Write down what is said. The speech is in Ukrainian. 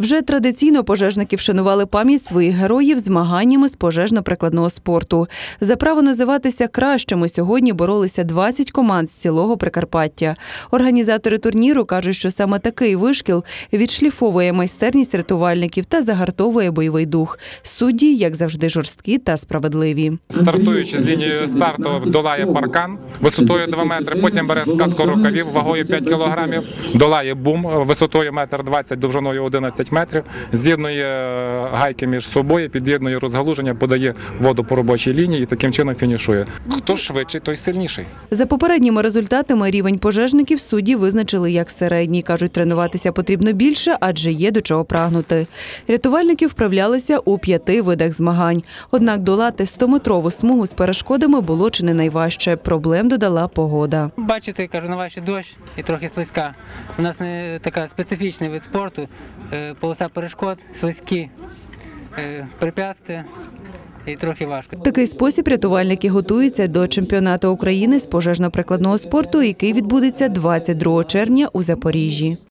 Вже традиційно пожежники вшанували пам'ять своїх героїв змаганнями з пожежно-прикладного спорту. За право називатися кращими сьогодні боролися 20 команд з цілого Прикарпаття. Організатори турніру кажуть, що саме такий вишкіл відшліфовує майстерність рятувальників та загартовує бойовий дух. Судді, як завжди, жорсткі та справедливі. Стартуючи з лінії старту, долає паркан висотою 2 метри, потім бере скатку рукавів вагою 5 кілограмів, долає бум висотою 1,20 м, довжиною 11 метрів, з'єднує е, гайки між собою, під'єднує розгалуження, подає воду по робочій лінії і таким чином фінішує. Хто швидший, той сильніший. За попередніми результатами рівень пожежників судді визначили як середній. Кажуть, тренуватися потрібно більше, адже є до чого прагнути. Рятувальники вправлялися у п'яти видах змагань. Однак долати 100-метрову смугу з перешкодами було чи не найважче. Проблем додала погода. Бачите, кажу, на ваші дощ і трохи слизька. У нас не така специфічний вид спорту. Е, Полоса перешкод, слизькі е, препятствия і трохи важко. В такий спосіб рятувальники готуються до чемпіонату України з пожежно-прикладного спорту, який відбудеться 22 червня у Запоріжжі.